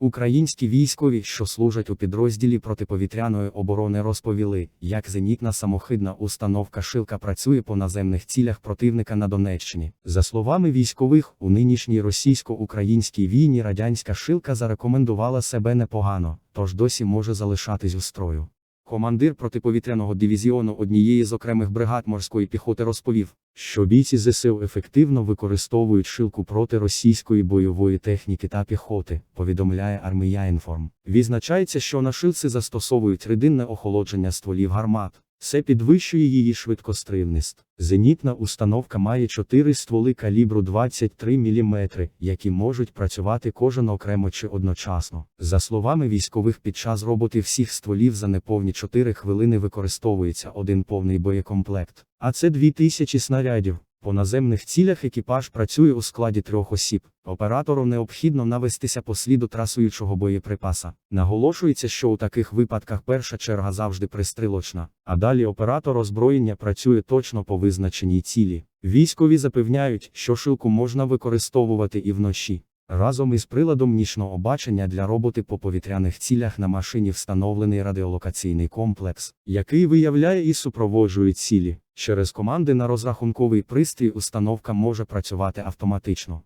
Українські військові, що служать у підрозділі протиповітряної оборони, розповіли, як зенітна самохидна установка Шилка працює по наземних цілях противника на Донеччині. За словами військових, у нинішній російсько-українській війні радянська Шилка зарекомендувала себе непогано, тож досі може залишатись у строю. Командир протиповітряного дивізіону однієї з окремих бригад морської піхоти розповів, що бійці ЗСУ ефективно використовують шилку проти російської бойової техніки та піхоти, повідомляє армія інформ. Відзначається, що на шилці застосовують рідинне охолодження стволів гармат. Це підвищує її швидкостривність. Зенітна установка має 4 стволи калібру 23 мм, які можуть працювати кожен окремо чи одночасно. За словами військових, під час роботи всіх стволів за неповні 4 хвилини використовується один повний боєкомплект. А це 2000 снарядів. По наземних цілях екіпаж працює у складі трьох осіб. Оператору необхідно навестися по сліду трасуючого боєприпаса. Наголошується, що у таких випадках перша черга завжди пристрілочна, а далі оператор озброєння працює точно по визначеній цілі. Військові запевняють, що шилку можна використовувати і вночі. Разом із приладом нічного бачення для роботи по повітряних цілях на машині встановлений радіолокаційний комплекс, який виявляє і супроводжує цілі. Через команди на розрахунковий пристрій установка може працювати автоматично.